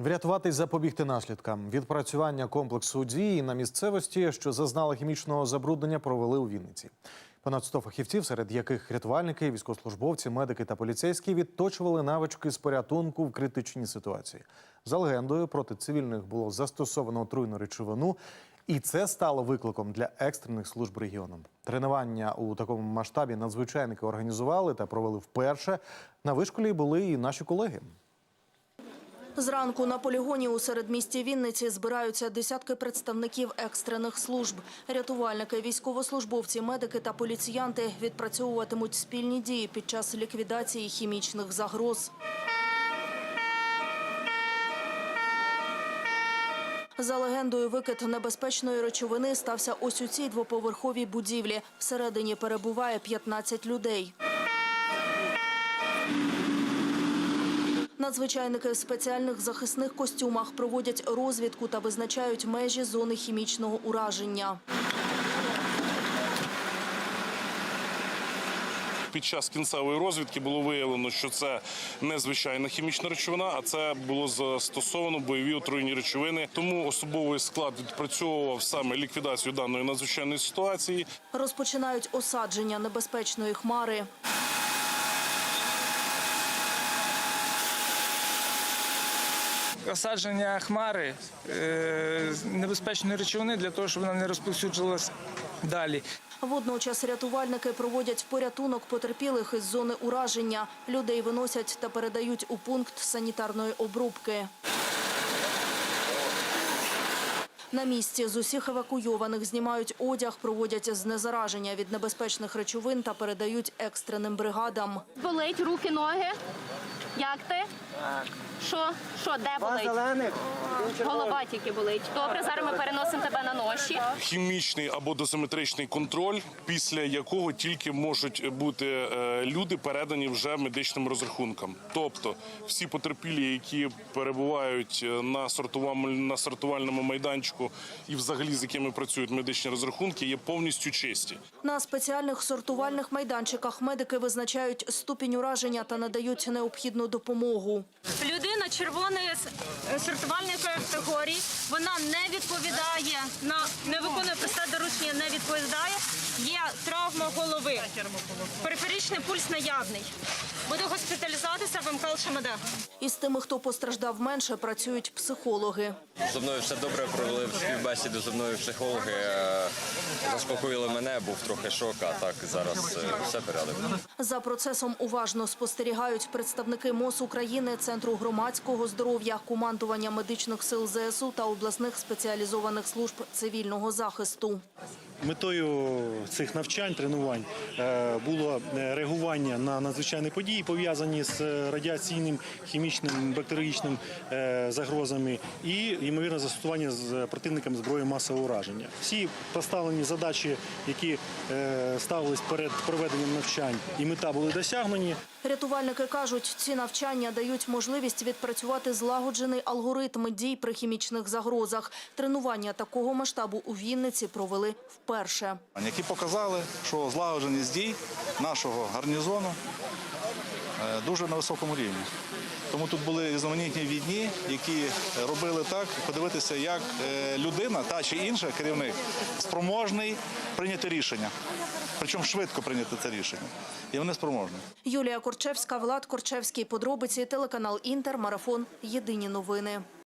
Врятувати й запобігти наслідкам. Відпрацювання комплексу дій на місцевості, що зазнала хімічного забруднення, провели у Вінниці. Понад 100 фахівців, серед яких рятувальники, військовослужбовці, медики та поліцейські відточували навички з порятунку в критичній ситуації. За легендою, проти цивільних було застосовано отруйну речовину, і це стало викликом для екстрених служб регіону. Тренування у такому масштабі надзвичайники організували та провели вперше. На вишколі були і наші колеги. Зранку на полігоні у середмісті Вінниці збираються десятки представників екстрених служб. Рятувальники, військовослужбовці, медики та поліціянти відпрацьовуватимуть спільні дії під час ліквідації хімічних загроз. За легендою, викид небезпечної речовини стався ось у цій двоповерховій будівлі. Всередині перебуває 15 людей. Надзвичайники в спеціальних захисних костюмах проводять розвідку та визначають межі зони хімічного ураження. Під час кінцевої розвідки було виявлено, що це не звичайна хімічна речовина, а це було застосовано бойові отруйні речовини. Тому особовий склад відпрацьовував саме ліквідацію даної надзвичайної ситуації. Розпочинають осадження небезпечної хмари. Осадження хмари е, небезпечної речовини для того, щоб вона не розповсюджувалась далі. Водночас рятувальники проводять порятунок потерпілих із зони ураження. Людей виносять та передають у пункт санітарної обробки. На місці з усіх евакуйованих знімають одяг, проводять знезараження від небезпечних речовин та передають екстреним бригадам. Болить руки, ноги. Як ти? Що? Що, де болить? Голова тільки болить. Добре, зараз ми переносимо тебе на ноші. Хімічний або дозиметричний контроль, після якого тільки можуть бути е, люди передані вже медичним розрахункам. Тобто всі потерпілі, які перебувають е, на сортувальному, на сортувальному і взагалі з якими працюють медичні розрахунки, є повністю чисті. На спеціальних сортувальних майданчиках медики визначають ступінь ураження та надають необхідну допомогу. Червоної сортувальної категорії, вона не відповідає на не виконує просте доручення, не відповідає. Є травма голови. Периферичний пульс наявний. Буде госпіталізуватися в МКЛ ШМД. Із тими, хто постраждав менше, працюють психологи. Зо мною все добре провели співбесіду зі мною психологи. е, Заспокоїли мене, був трохи шок, а так зараз е, все порядок. За процесом уважно спостерігають представники МОЗ України, Центру громадського здоров'я, командування медичних сил ЗСУ та обласних спеціалізованих служб цивільного захисту. Метою цих навчань, тренувань е, було е, реагування на надзвичайні події, пов'язані з е, радіаційним, хімічним, бактеріологічним загрозами і ймовірне застосування з противниками зброї масового ураження. Всі поставлені задачі, які ставились перед проведенням навчань, і мета були досягнені. Рятувальники кажуть, ці навчання дають можливість відпрацювати злагоджений алгоритм дій при хімічних загрозах. Тренування такого масштабу у Вінниці провели вперше. які показали, що злагодженість дій нашого гарнізону е, дуже на високому рівні. Тому тут були різноманітні відні, які робили так, подивитися, як е, людина, та чи інша керівник, спроможний прийняти рішення. Причому швидко прийняти це рішення. І вони спроможні. Юлія Корчевська, Влад Корчевський. Подробиці телеканал Інтер. Марафон. Єдині новини.